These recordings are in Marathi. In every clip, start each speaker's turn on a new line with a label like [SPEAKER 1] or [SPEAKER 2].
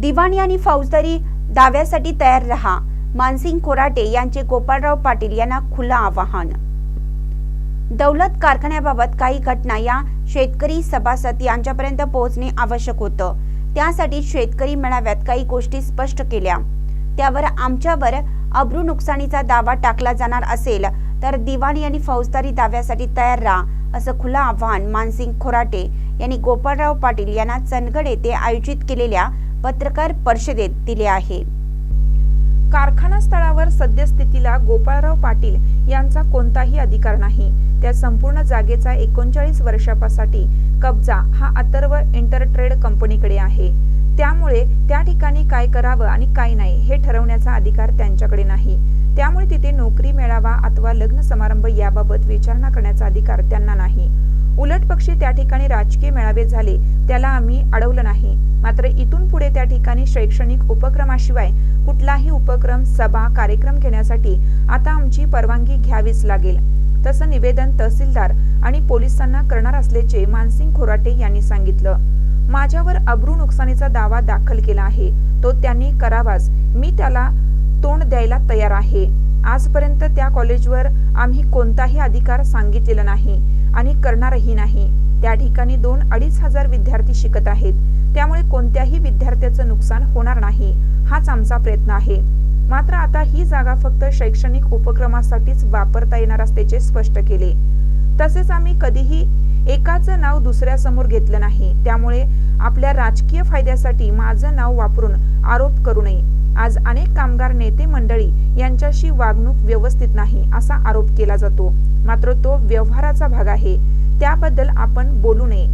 [SPEAKER 1] दिवाणी आणि फौजदारी दाव्यासाठी तयार रहा. मानसिंग कोराटे यांचे गोपाळराव पाटील यांना खुलं आवाहन. दौलत कारखान्याबाबत काही घटना या शेतकरी सभासद यांच्यापर्यंत पोहोचणे आवश्यक होतं. त्यासाठी शेतकरी मेळाव्यात काही गोष्टी स्पष्ट केल्या. त्यावर आमच्यावर अब्रू नुकसानीचा दावा टाकला जाणार असेल तर दिवाणी आणि फौजदारी दाव्यासाठी तयार राहा असं खुलं आव्हान मानसिंग खोराटे यांनी गोपाळराव पाटील यांना चंदगड येथे आयोजित केलेल्या पत्रकार परिषदेत दिले आहे.
[SPEAKER 2] कारखाना स्थळावर सद्यस्थितीला गोपाळराव पाटील यांचा कोणताही अधिकार नाही. त्या संपूर्ण जागेचा एकोणचाळीस वर्षापासाठी कब्जा हा अथर्व इंटरट्रेड कंपनीकडे आहे. त्यामुळे त्या ठिकाणी काय करावं आणि काय नाही हे ठरवण्याचा अधिकार त्यांच्याकडे नाही. त्यामुळे तिथे नोकरी मेळावा अथवा लग्न समारंभ याबाबत विचारणा करण्याचा अधिकार त्यांना नाही. उलट पक्षी त्या ठिकाणी राजकीय मेळावे झाले त्याला आम्ही अडवलं नाही. मात्र इथून पुढे त्या ठिकाणी शैक्षणिक उपक्रमाशिवाय कुठलाही उपक्रम सभा कार्यक्रम घेण्यासाठी आता आमची परवानगी घ्यावीच लागेल. तसं निवेदन तहसीलदार आणि पोलिसांना करणार असल्याचे मानसिंग खोराटे यांनी सांगितलं. माझ्यावर अब्रू नुकसानीचा दावा दाखल केला आहे. तो त्यांनी करावाच. मी त्याला तोंड द्यायला तयार आहे. आजपर्यंत त्या कॉलेजवर आम्ही कोणताही अधिकार सांगितलेला नाही आणि करणारही नाही. त्या ठिकाणी दोन अडीच हजार विद्यार्थी शिकत आहेत. त्यामुळे कोणत्याही विद्यार्थ्याचं नुकसान होणार नाही. हाच आमचा प्रयत्न आहे. मात्र आता ही जागा फक्त शैक्षणिक उपक्रमासाठीच वापरता येणार असल्याचे स्पष्ट केले. तसेच आम्ही कधीही एकाचं नाव दुसऱ्यासमोर घेतलं नाही. त्यामुळे आपल्या राजकीय फायद्यासाठी माझं नाव वापरून आरोप करू नये. आज अनेक कामगार नेते मंडळी यांच्याशी वागणूक व्यवस्थित नाही असा आरोप केला जातो. मात्र तो व्यवहाराचा भाग आहे. त्याबद्दल आपण बोलू नये.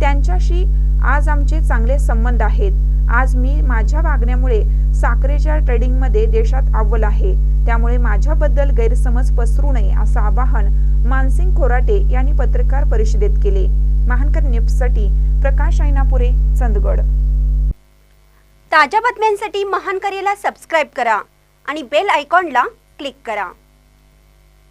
[SPEAKER 2] त्यांच्याशी आज आमचे चांगले संबंध आहेत. आज मी माझ्या वागण्यामुळे साखरेच्या ट्रेडिंगमध्ये देशात अव्वल आहे. त्यामुळे माझ्याबद्दल गैरसमज पसरू नये असं आवाहन मानसिंग खोराटे यांनी पत्रकार परिषदेत केले. महानकर न्यूजसाठी प्रकाश ऐनापुरे चंदगड.
[SPEAKER 1] ताज्या बातम्यांसाठी महानकरेला सबस्क्राईब करा आणि बेल आयकॉनला क्लिक करा.